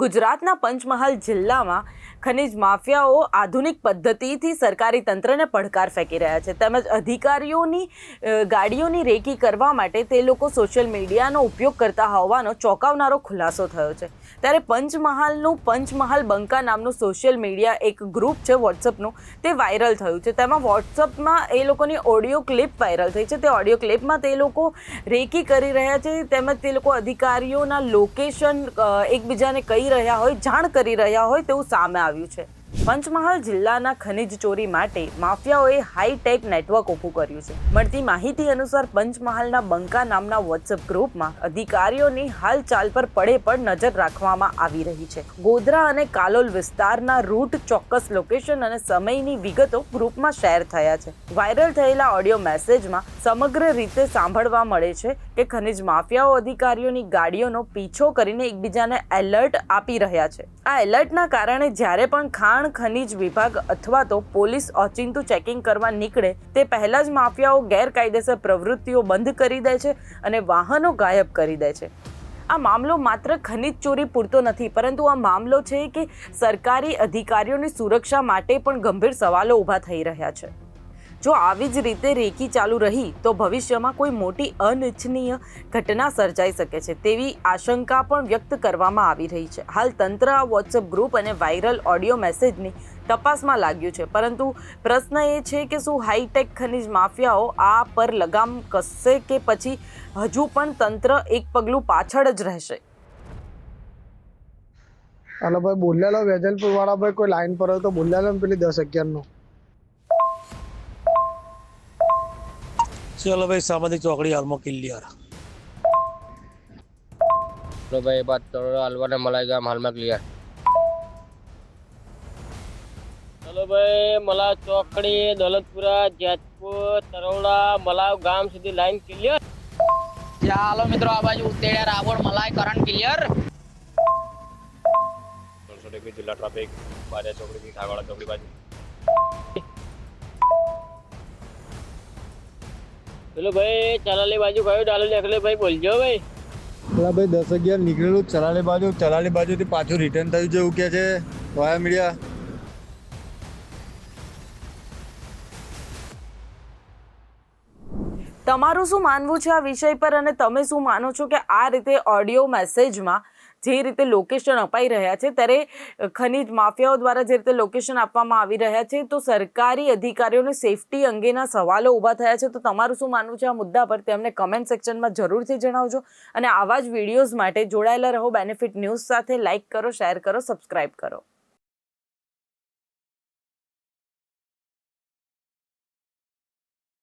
ગુજરાતના પંચમહાલ જિલ્લામાં ખનિજ માફિયાઓ આધુનિક પદ્ધતિથી સરકારી તંત્રને પડકાર ફેંકી રહ્યા છે. તેમજ અધિકારીઓની ગાડીઓની રેકી કરવા માટે તે લોકો સોશિયલ મીડિયાનો ઉપયોગ કરતા હોવાનો ચોંકાવનારો ખુલાસો થયો છે. ત્યારે પંચમહાલનું પંચમહાલ બંકા નામનું સોશિયલ મીડિયા એક ગ્રુપ છે વોટ્સઅપનું, તે વાયરલ થયું છે. તેમાં વોટ્સઅપમાં એ લોકોની ઓડિયો ક્લિપ વાયરલ થઈ છે. તે ઓડિયો ક્લિપમાં તે લોકો રેકી કરી રહ્યા છે. તેમજ તે લોકો અધિકારીઓના લોકેશન એકબીજાને એકબીજાને કહી રહ્યા હોય, જાણ કરી રહ્યા હોય તેવું સામે આવ્યું છે. પંચમહાલ જિલ્લાના ખનિજ ચોરી માટે માફિયાઓએ હાઈટેક નેટવર્ક ઊભું કર્યું છે. મળતી માહિતી અનુસાર પંચમહાલના બંકા નામના વોટ્સએપ ગ્રુપમાં અધિકારીઓની હાલચાલ પર પડે પણ નજર રાખવામાં આવી રહી છે. ગોધરા અને કાલોલ વિસ્તારના રૂટ, ચોક્કસ લોકેશન અને સમયની વિગતો ગ્રુપમાં શેર થયા છે. વાયરલ થયેલા ઓડિયો મેસેજમાં સમગ્ર રીતે સાંભળવા મળે છે કે ખનિજ માફિયાઓ અધિકારીઓની ગાડીઓનો પીછો કરીને એકબીજાને એલર્ટ આપી રહ્યા છે. આ એલર્ટના કારણે જ્યારે પણ ખાણ, ખનિજ વિભાગ અથવા તો પોલીસ ઓચિંતું ચેકિંગ કરવા નીકળે, તે પહેલા જ માફિયાઓ ગેરકાયદેસર પ્રવૃત્તિઓ બંધ કરી દે છે અને વાહનો ગાયબ કરી દે છે. આ મામલો માત્ર ખનિજ ચોરી પૂરતો નથી, પરંતુ આ મામલો છે કે સરકારી અધિકારીઓની સુરક્ષા માટે પણ ગંભીર સવાલો ઊભા થઈ રહ્યા છે. જો આવી જ રીતે રેકી ચાલુ રહી, તો ભવિષ્યમાં કોઈ મોટી અનિચ્છનીય ઘટના સર્જાઈ શકે છે તેવી આશંકા પણ વ્યક્ત કરવામાં આવી રહી છે. હાલ તંત્ર આ વોટ્સઅપ ગ્રુપ અને વાયરલ ઓડિયો મેસેજની તપાસમાં લાગ્યું છે. પરંતુ પ્રશ્ન એ છે કે શું હાઈટેક ખનિજ માફિયાઓ આ પર લગામ કસશે કે પછી હજુ પણ તંત્ર એક પગલું પાછળ જ રહેશે? અને ભાઈ બોલ્યાલો વેજલપુર વાળા ભાઈ, કોઈ લાઈન પર હોય તો બોલેલો ને પેલી દસ અગિયારનું ચલો ભાઈ સામાજિક ચોકડી હાલમાં ક્લિયર ભાઈ બાદ હલવા ને મલાઈ ગામ હાલમાં ક્લિયર ચલો ભાઈ મલા ચોકડી દોલતપુરા જેતપુર તરોડા મલાવ ગામ સુધી લાઈન ક્લિયર ચાલો મિત્રો આ બાજુ ઉત્તેડિયા રાવણ મલાઈ કરણ ક્લિયર ત્રણસો ડિગ્રી જિલ્લા ટ્રાફિક બાજા ચોકડી ખાવાળા ચોકડી બાજુ. પેલો ભાઈ ચલાલી બાજુ કયો ડાલો નીકળે ભાઈ બોલજો ભાઈ. પેલા ભાઈ દસ અગિયાર નીકળેલું ચલાલી બાજુ. ચલાલી બાજુથી પાછું રિટર્ન થયું છે એવું કે છે વાયા મીડિયા તમારું શું માનવું છે આ વિષય પર અને તમે શું માનો છો કે આ રીતે ઓડિયો મેસેજમાં જે રીતે લોકેશન અપાઈ રહ્યા છે, ત્યારે ખનિજ માફિયાઓ દ્વારા જે રીતે લોકેશન આપવામાં આવી રહ્યા છે, તો સરકારી અધિકારીઓને સેફટી અંગેના સવાલો ઊભા થયા છે. તો તમારું શું માનવું છે આ મુદ્દા પર? તે અમને કમેન્ટ સેક્શનમાં જરૂરથી જણાવજો. અને આવા જ વિડીયોઝ માટે જોડાયેલા રહો. બેનિફિટ ન્યૂઝ સાથે લાઇક કરો શેર કરો સબસ્ક્રાઈબ કરો.